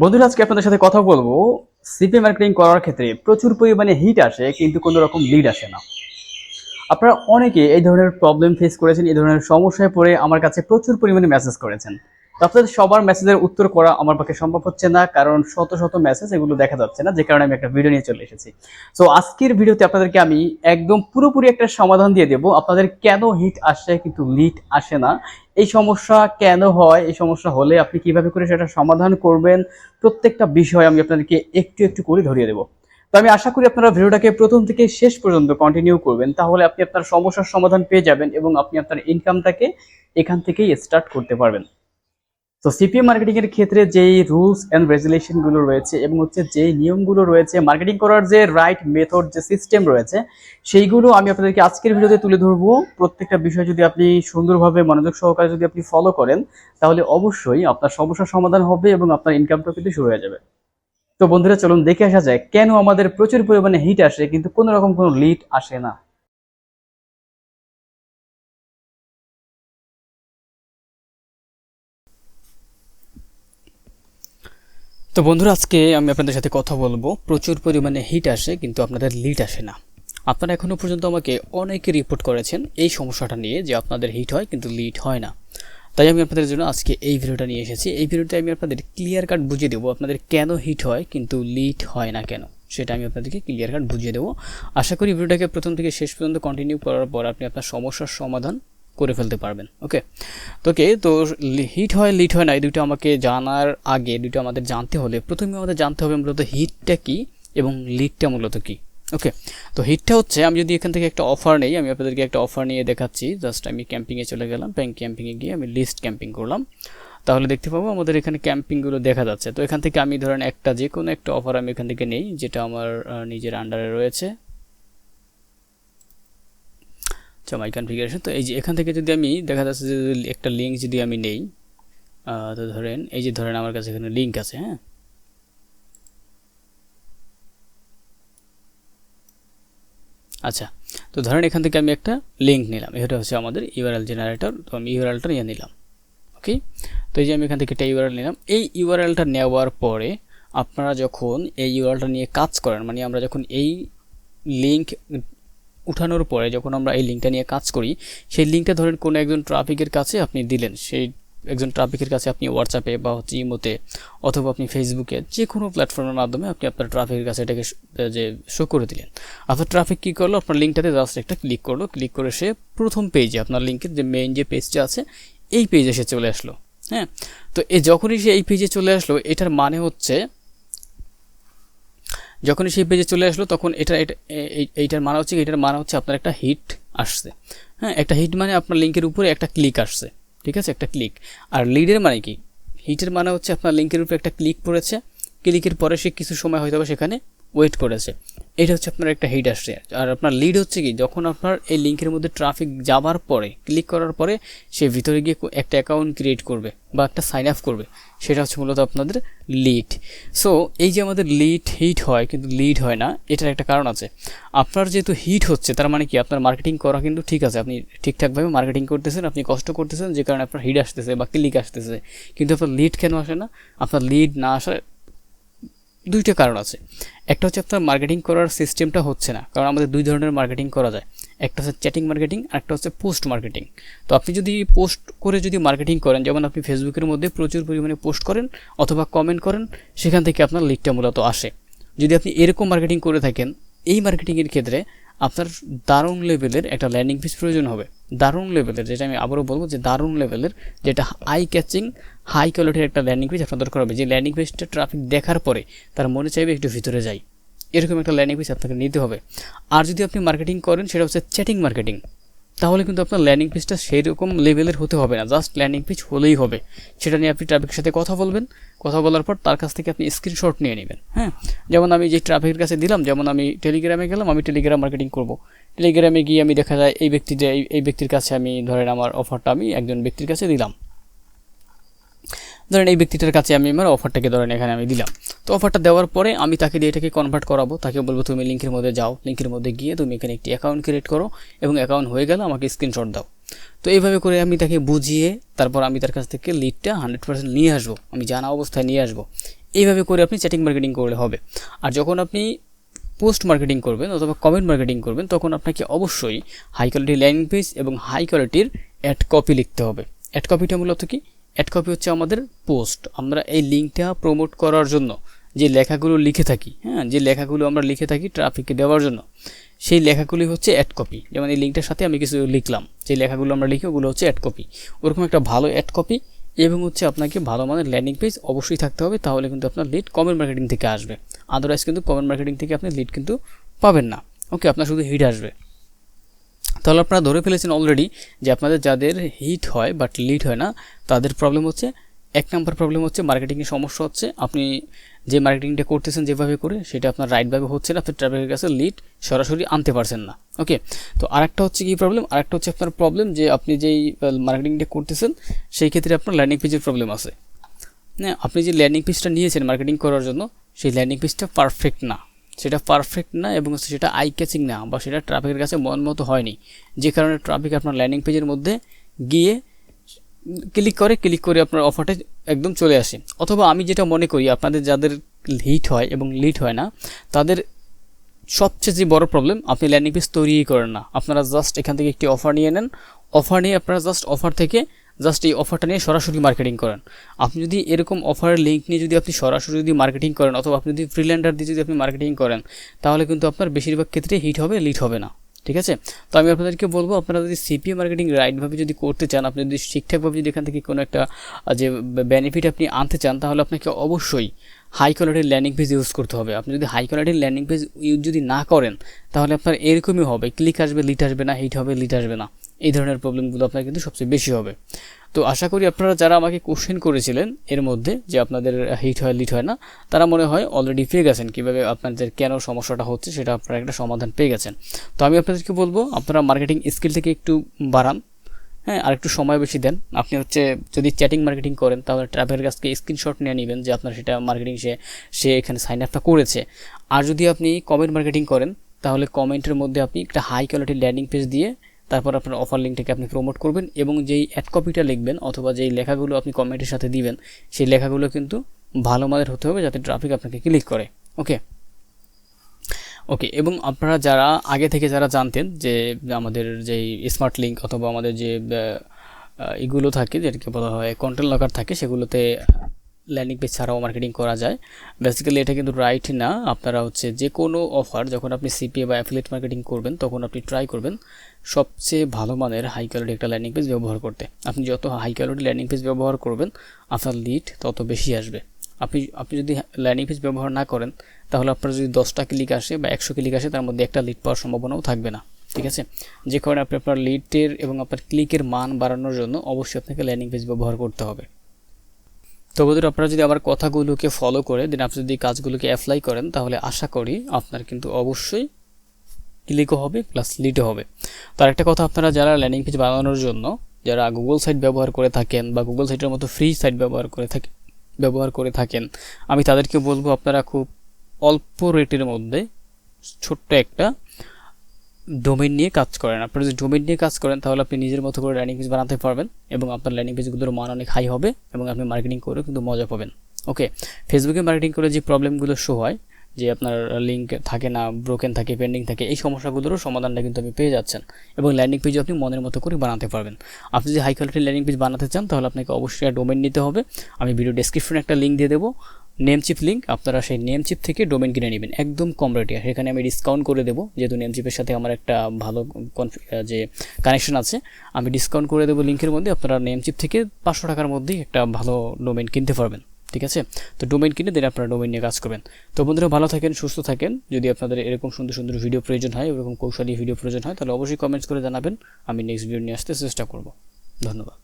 বন্ধুরা, আজকে আপনাদের সাথে কথা বলব সিপি মার্কেটিং করার ক্ষেত্রে প্রচুর পরিমাণে হিট আসে, কিন্তু কোনো রকম লিড আসে না। আপনারা অনেকে এই ধরনের প্রবলেম ফেস করেছেন, এই ধরনের সমস্যায় পড়ে আমার কাছে প্রচুর পরিমাণে মেসেজ করেছেন। আপনাদের সবার মেসেজের উত্তর করা আমার পক্ষে সম্ভব হচ্ছে না, কারণ শত শত মেসেজ এগুলো দেখা যাচ্ছে না, যে কারণে আমি একটা ভিডিও নিয়ে চলে এসেছি। তো আজকের ভিডিওতে আপনাদেরকে আমি একদম পুরোপুরি একটা সমাধান দিয়ে দেবো, আপনাদের কেন হিট আসে কিন্তু লিড আসে না, এই সমস্যা কেন হয়, এই সমস্যা হলে আপনি কীভাবে করে সেটা সমাধান করবেন, প্রত্যেকটা বিষয় আমি আপনাদেরকে একটু একটু করে ধরিয়ে দেবো। তো আমি আশা করি আপনারা ভিডিওটাকে প্রথম থেকে শেষ পর্যন্ত কন্টিনিউ করবেন, তাহলে আপনি আপনার সমস্যার সমাধান পেয়ে যাবেন এবং আপনি আপনার ইনকামটাকে এখান থেকেই স্টার্ট করতে পারবেন। তো সিপিএম মার্কেটিং এর ক্ষেত্রে যেই রুলস অ্যান্ড রেগুলেশনগুলো রয়েছে এবং হচ্ছে যেই নিয়মগুলো রয়েছে মার্কেটিং করার যে রাইট মেথড যে সিস্টেম রয়েছে, সেইগুলো আমি আপনাদেরকে আজকের ভিডিওতে তুলে ধরবো। প্রত্যেকটা বিষয় যদি আপনি সুন্দরভাবে মনোযোগ সহকারে যদি আপনি ফলো করেন, তাহলে অবশ্যই আপনার সমস্যার সমাধান হবে এবং আপনার ইনকামটা কিন্তু শুরু হয়ে যাবে। তো বন্ধুরা, চলুন দেখে আসা যায় কেন আমাদের প্রচুর পরিমাণে হিট আসে, কিন্তু কোনো রকম কোনো লিড আসে না। তো বন্ধুরা, আজকে আমি আপনাদের সাথে কথা বলব। প্রচুর পরিমাণে হিট আসে, কিন্তু আপনাদের লিড আসে না। আপনারা এখনও পর্যন্ত আমাকে অনেকে রিপোর্ট করেছেন এই সমস্যাটা নিয়ে যে আপনাদের হিট হয়, কিন্তু লিড হয় না। তাই আমি আপনাদের জন্য আজকে এই ভিডিওটা নিয়ে এসেছি। এই ভিডিওতে আমি আপনাদের ক্লিয়ার কাট বুঝিয়ে দেবো আপনাদের কেন হিট হয়, কিন্তু লিড হয় না কেন। সেটা আমি আপনাদেরকে ক্লিয়ার কাট বুঝিয়ে দেবো। আশা করি ভিডিওটাকে প্রথম থেকে শেষ পর্যন্ত কন্টিনিউ করার পর আপনি আপনার সমস্যার সমাধান করে ফেলতে পারবেন ওকে তো ওকে তো হিট হয় লিট হয় না, এই দুটো আমাকে জানার আগে, দুটো আমাদের জানতে হলে প্রথমে আমাদের জানতে হবে মূলত হিটটা কি এবং লিডটা মূলত কি ওকে তো হিটটা হচ্ছে, আমি যদি এখান থেকে একটা অফার নেই, আমি আপনাদেরকে একটা অফার নিয়ে দেখাচ্ছি জাস্ট আমি ক্যাম্পিংয়ে চলে গেলাম ব্যাঙ্ক ক্যাম্পিংয়ে গিয়ে আমি লিস্ট ক্যাম্পিং করলাম। তাহলে দেখতে পাবো আমাদের এখানে ক্যাম্পিংগুলো দেখা যাচ্ছে। তো এখান থেকে আমি ধরেন একটা যে কোনো একটা অফার আমি এখান থেকে নেই, যেটা আমার নিজের আন্ডারে রয়েছে। আচ্ছা মাই কনফিগারেশন তো এই যে এখান থেকে যদি আমি দেখা যাচ্ছে যে একটা লিঙ্ক যদি আমি নেই তো ধরেন এই যে ধরেন আমার কাছে এখানে লিঙ্ক আছে হ্যাঁ? আচ্ছা তো ধরেন এখান থেকে আমি একটা লিঙ্ক নিলাম। এটা হচ্ছে আমাদের ইউআরএল জেনারেটর তো আমি ইউআরএলটা নিয়ে নিলাম ওকে তো এই যে আমি এখান থেকে একটা ইউআরএল নিলাম। এই ইউআরএলটা নেওয়ার পরে আপনারা যখন এই ইউআরএলটা নিয়ে কাজ করেন মানে আমরা যখন এই লিঙ্ক উঠানোর পরে যখন আমরা এই লিঙ্কটা নিয়ে কাজ করি, সেই লিঙ্কটা ধরেন কোনো একজন ট্রাফিকের কাছে আপনি দিলেন, সেই একজন ট্রাফিকের কাছে আপনি হোয়াটসঅ্যাপে বা হচ্ছে ইমোতে অথবা আপনি ফেসবুকে যে কোনো প্ল্যাটফর্মের মাধ্যমে আপনি আপনার ট্রাফিকের কাছে এটাকে যে শো করে দিলেন। আপনার ট্রাফিক কী করল? আপনার লিঙ্কটাতে জাস্ট একটা ক্লিক করল। ক্লিক করে সে প্রথম পেজে আপনার লিঙ্কের যে মেইন যে পেজটা আছে, এই পেজে সে চলে আসলো। হ্যাঁ? তো এ যখনই সে এই পেজে চলে আসলো, এটার মানে হচ্ছে যখনই সেই পেজে চলে আসলো, তখন এটা এটা, এই- এইটার মানে হচ্ছে? এটার মানে হচ্ছে আপনার একটা হিট আসছে। হ্যাঁ একটা হিট মানে আপনার লিঙ্কের উপরে একটা ক্লিক আসছে, ঠিক আছে? একটা ক্লিক আর লিডের মানে কি? হিটের মানে হচ্ছে আপনার লিঙ্কের উপরে একটা ক্লিক পড়েছে। ক্লিকের পরে সে কিছু সময় হয়তো সেখানে ওয়েট করেছে। এটা হচ্ছে আপনার একটা হিট আসছে আর আপনার লিড হচ্ছে কি? যখন আপনার এই লিঙ্কের মধ্যে ট্রাফিক যাবার পরে ক্লিক করার পরে, সে ভিতরে গিয়ে একটা অ্যাকাউন্ট ক্রিয়েট করবে বা একটা সাইন আপ করবে। সেটা হচ্ছে মূলত আপনাদের লিড সো এই যে আমাদের লিড হিট হয়, কিন্তু লিড হয় না, এটার একটা কারণ আছে। আপনার যেহেতু হিট হচ্ছে, তার মানে কি? আপনার মার্কেটিং করা কিন্তু ঠিক আছে। আপনি ঠিকঠাকভাবে মার্কেটিং করতেছেন, আপনি কষ্ট করতেছেন, যে কারণে আপনার হিট আসতেছে বা ক্লিক আসতেছে। কিন্তু আপনার লিড কেন আসে না? আপনার লিড না আসার দুইটা কারণ আছে। একটা হচ্ছে আপনার মার্কেটিং করার সিস্টেমটা হচ্ছে না, কারণ আমাদের দুই ধরনের মার্কেটিং করা যায়। একটা হচ্ছে চ্যাটিং মার্কেটিং আর একটা হচ্ছে পোস্ট মার্কেটিং তো আপনি যদি পোস্ট করে যদি মার্কেটিং করেন, যেমন আপনি ফেসবুকের মধ্যে প্রচুর পরিমাণে পোস্ট করেন অথবা কমেন্ট করেন, সেখান থেকে আপনার লিডটা মূলত আসে। যদি আপনি এরকম মার্কেটিং করে থাকেন, এই মার্কেটিংয়ের ক্ষেত্রে আপনার দারুণ লেভেলের একটা ল্যান্ডিং পেজ প্রয়োজন হবে। দারুণ লেভেলের যেটা আমি আবারও বলব যে দারুণ লেভেলের যেটা আই ক্যাচিং হাই কোয়ালিটির একটা ল্যান্ডিং পেজ আপনার দরকার হবে। যে ল্যান্ডিং পেজটা ট্রাফিক দেখার পরে তার মনে চাইবে একটু ভিতরে যাই। এরকম একটা ল্যান্ডিং পেজ আপনাকে নিতে হবে। আর যদি আপনি মার্কেটিং করেন সেটা হচ্ছে চ্যাটিং মার্কেটিং তাহলে কিন্তু আপনার ল্যান্ডিং পেজটা সেই রকম লেভেলের হতে হবে না। জাস্ট ল্যান্ডিং পেজ হলেই হবে। সেটা নিয়ে আপনি ট্রাফিকের সাথে কথা বলবেন। কথা বলার পর তার কাছ থেকে আপনি স্ক্রিনশট নিয়ে নেবেন হ্যাঁ? যেমন আমি যে ট্রাফিকের কাছে দিলাম, যেমন আমি টেলিগ্রামে গেলাম, আমি টেলিগ্রাম মার্কেটিং করব। টেলিগ্রামে গিয়ে আমি দেখা যায় এই ব্যক্তিটা এই এই ব্যক্তির কাছে আমি ধরেন আমার অফারটা আমি একজন ব্যক্তির কাছে দিলাম। ধরেন এই ব্যক্তিটার কাছে আমি আমার অফারটাকে ধরেন এখানে আমি দিলাম। তো অফারটা দেওয়ার পরে আমি তাকে দিয়ে এটাকে কনভার্ট করাবো। তাকে বলব, তুমি লিঙ্কের মধ্যে যাও। লিঙ্কের মধ্যে গিয়ে তুমি এখানে একটি অ্যাকাউন্ট ক্রিয়েট করো এবং অ্যাকাউন্ট হয়ে গেলে আমাকে স্ক্রিনশট দাও। তো এইভাবে করে আমি তাকে বুঝিয়ে তারপর আমি তার কাছ থেকে লিডটা হান্ড্রেড পার্সেন্ট নিয়ে আসব। আমি জানা অবস্থায় নিয়ে আসব। এইভাবে করে আপনি চ্যাটিং মার্কেটিং করলে হবে। আর যখন আপনি পোস্ট মার্কেটিং করবেন অথবা কমেন্ট মার্কেটিং করবেন, তখন আপনাকে অবশ্যই হাই কোয়ালিটির ল্যাঙ্গুয়েজ এবং হাই কোয়ালিটির অ্যাড কপি লিখতে হবে। অ্যাড কপিটা মূলত কি? অ্যাড কপি হচ্ছে আমাদের পোস্ট আমরা এই লিঙ্কটা প্রমোট করার জন্য যে লেখাগুলো লিখে থাকি হ্যাঁ যে লেখাগুলো আমরা লিখে থাকি ট্রাফিকে দেওয়ার জন্য, সেই লেখাগুলি হচ্ছে অ্যাড কপি যেমন এই লিঙ্কটার সাথে আমি কিছু লিখলাম, যে লেখাগুলো আমরা লিখি, ওগুলো হচ্ছে অ্যাড কপি ওরকম একটা ভালো অ্যাড কপি এবং হচ্ছে আপনাকে ভালো মানের ল্যান্ডিং পেজ অবশ্যই থাকতে হবে, তাহলে কিন্তু আপনার লিড কমেন্ট মার্কেটিং থেকে আসবে। আদারওয়াইজ কিন্তু কমেন্ট মার্কেটিং থেকে আপনি লিড কিন্তু পাবেন না। ওকে আপনার শুধু হিট আসবে। তাহলে আপনারা ধরে ফেলেছেন অলরেডি যে আপনাদের যাদের হিট হয় বাট লিড হয় না, তাদের প্রবলেম হচ্ছে, এক নাম্বার প্রবলেম হচ্ছে মার্কেটিংয়ের সমস্যা হচ্ছে। আপনি যে মার্কেটিংটা করতেছেন যেভাবে করে, সেটা আপনার রাইটভাবে হচ্ছে না আপনি ট্রাফিকের কাছে লিড সরাসরি আনতে পারছেন না। ওকে তো আরেকটা হচ্ছে কি প্রবলেম আরেকটা হচ্ছে আপনার প্রবলেম যে আপনি যেই মার্কেটিংটা করতেছেন, সেই ক্ষেত্রে আপনার ল্যান্ডিং পেজের প্রবলেম আছে। হ্যাঁ আপনি যে ল্যান্ডিং পেজটা নিয়েছেন মার্কেটিং করার জন্য, সেই ল্যান্ডিং পেজটা পারফেক্ট না। সেটা পারফেক্ট না এবং সেটা আই ক্যাচিং না বা সেটা ট্রাফিকের কাছে মন মতো হয়নি। যে কারণে ট্রাফিক আপনার ল্যান্ডিং পেজের মধ্যে গিয়ে ক্লিক করে ক্লিক করে আপনার অফারটা একদম চলে আসে। অথবা আমি যেটা মনে করি, আপনাদের যাদের হিট হয় এবং লিড হয় না, তাদের সবচেয়ে যে বড় প্রবলেম আপনি ল্যান্ডিং পেজ তৈরিই করেন না। আপনারা জাস্ট এখান থেকে একটি অফার নিয়ে নেন। অফার নিয়ে আপনারা জাস্ট অফার থেকে জাস্ট এই অফারটা নিয়ে সরাসরি মার্কেটিং করেন। আপনি যদি এরকম অফারের লিঙ্ক নিয়ে যদি আপনি সরাসরি যদি মার্কেটিং করেন অথবা আপনি যদি ফ্রিল্যান্ডার দিয়ে যদি আপনি মার্কেটিং করেন, তাহলে কিন্তু আপনার বেশিরভাগ ক্ষেত্রে হিট হবে লিড হবে না। ঠিক আছে? তো আমি আপনাদেরকে বলব, আপনারা যদি সিপিএ মার্কেটিং রাইটভাবে যদি করতে চান, আপনি যদি ঠিকঠাকভাবে যদি এখান থেকে কোনো একটা যে বেনিফিট আপনি আনতে চান, তাহলে আপনাকে অবশ্যই হাই কোয়ালিটির ল্যান্ডিং পেজ ইউজ করতে হবে। আপনি যদি হাই কোয়ালিটির ল্যান্ডিং পেজ ইউজ যদি না করেন, তাহলে আপনার এরকমই হবে। ক্লিক আসবে লিট আসবে না হিট হবে লিট আসবে না। এই ধরনের প্রবলেমগুলো আপনার কিন্তু সবচেয়ে বেশি হবে। তো আশা করি আপনারা যারা আমাকে কোশ্চেন করেছিলেন, এর মধ্যে যে আপনাদের হিট হয় লিট হয় না, তারা মনে হয় অলরেডি পেয়ে গেছেন। কীভাবে আপনাদের কেন সমস্যাটা হচ্ছে, সেটা আপনারা একটা সমাধান পেয়ে গেছেন। তো আমি আপনাদেরকে বলব, আপনারা মার্কেটিং স্কিল থেকে একটু বাড়ান। হ্যাঁ আর একটু সময় বেশি দেন। আপনি হচ্ছে যদি চ্যাটিং মার্কেটিং করেন, তাহলে ট্রাভেলের কাছকে স্ক্রিনশট নিয়ে নেবেন যে আপনার সেটা মার্কেটিং সে সে এখানে সাইন আপটা করেছে। আর যদি আপনি কমেন্ট মার্কেটিং করেন, তাহলে কমেন্টের মধ্যে আপনি একটা হাই কোয়ালিটির ল্যান্ডিং পেজ দিয়ে তারপর আপনার অফার লিঙ্কটাকে আপনি প্রমোট করবেন এবং যেই অ্যাড কপিটা লিখবেন অথবা যেই লেখাগুলো আপনি কমেন্টের সাথে দিবেন, সেই লেখাগুলো কিন্তু ভালো মানের হতে হবে যাতে ট্রাফিক আপনাকে ক্লিক করে। ওকে ওকে এবং আপনারা যারা আগে থেকে যারা জানতেন যে আমাদের যেই স্মার্ট লিঙ্ক অথবা আমাদের যে এগুলো থাকে, যেটাকে বলা হয় কন্টেন্ট লকার থাকে, সেগুলোতে ল্যান্ডিং পেজ ছাড়াও মার্কেটিং করা যায়। বেসিক্যালি এটা কিন্তু রাইট না। আপনারা হচ্ছে যে কোনো অফার যখন আপনি সিপিএ বা অ্যাফিলেট মার্কেটিং করবেন, তখন আপনি ট্রাই করবেন সবচেয়ে ভালো মানের হাই কোয়ালিটি একটা ল্যান্ডিং পেজ ব্যবহার করতে। আপনি যত হাই কোয়ালিটি ল্যান্ডিং পেজ ব্যবহার করবেন, আপনার লিড তত বেশি আসবে। আপনি আপনি যদি ল্যান্ডিং পেজ ব্যবহার না করেন, তাহলে আপনার যদি দশটা ক্লিক আসে বা একশো ক্লিক আসে, তার মধ্যে একটা লিড পাওয়ার সম্ভাবনাও থাকবে না। ঠিক আছে? যে কারণে আপনি আপনার লিডের এবং আপনার ক্লিকের মান বাড়ানোর জন্য অবশ্যই আপনাকে ল্যান্ডিং পেজ ব্যবহার করতে হবে। তো বন্ধুরা, আপনারা যদি আমার কথাগুলোকে ফলো করে দেন আপনি যদি কাজগুলোকে অ্যাপ্লাই করেন, তাহলে আশা করি আপনার কিন্তু অবশ্যই ক্লিকও হবে প্লাস লিডও হবে। তো আরেকটা কথা, আপনারা যারা ল্যান্ডিং পেজ বানানোর জন্য, যারা গুগল সাইট ব্যবহার করে থাকেন বা গুগল সাইটের মতো ফ্রি সাইট ব্যবহার করে থাকেন ব্যবহার করে থাকেন। আমি তাদেরকে বলব, আপনারা খুব অল্প রেটের মধ্যে ছোট্ট একটা ডোমেন নিয়ে কাজ করেন। আপনারা যদি ডোমেন নিয়ে কাজ করেন, তাহলে আপনি নিজের মতো করে ল্যান্ডিং পেজ বানাতে পারবেন এবং আপনার ল্যান্ডিং পেজগুলোর মান অনেক হাই হবে এবং আপনি মার্কেটিং করে কিন্তু মজা পাবেন। ওকে ফেসবুকে মার্কেটিং করে যে প্রবলেমগুলো শো হয় যে আপনার লিঙ্ক থাকে না ব্রোকেন থাকে পেন্ডিং থাকে, এই সমস্যাগুলোরও সমাধানটা কিন্তু আপনি পেয়ে যাচ্ছেন এবং ল্যান্ডিং পেজ আপনি মনের মতো করে বানাতে পারবেন। আপনি যদি হাই কোয়ালিটির ল্যান্ডিং পেজ বানাতে চান, তাহলে আপনাকে অবশ্যই ডোমেন নিতে হবে। আমি ভিডিও ডেসক্রিপশনে একটা লিঙ্ক দিয়ে দেবো। নেমচিপ লিঙ্ক আপনারা সেই নেমচিপ থেকে ডোমেন কিনে নেবেন, একদম কম রেটে সেখানে আমি ডিসকাউন্ট করে দেবো, যেহেতু নেমচিপের সাথে আমার একটা ভালো যে কানেকশন আছে, আমি ডিসকাউন্ট করে দেবো লিঙ্কের মধ্যে। আপনারা নেমচিপ থেকে পাঁচশো টাকার মধ্যেই একটা ভালো ডোমেন কিনতে পারবেন। ঠিক আছে? তো ডোমেন কিনে দেন আপনারা ডোমেন নিয়ে কাজ করবেন। তো বন্ধুরা ভালো থাকেন, সুস্থ থাকেন। যদি আপনাদের এরকম সুন্দর সুন্দর ভিডিও প্রয়োজন হয় এরকম কৌশলী ভিডিও প্রয়োজন হয়, তাহলে অবশ্যই কমেন্টস করে জানাবেন। আমি নেক্সট ভিডিও নিয়ে আসতে চেষ্টা করব। ধন্যবাদ।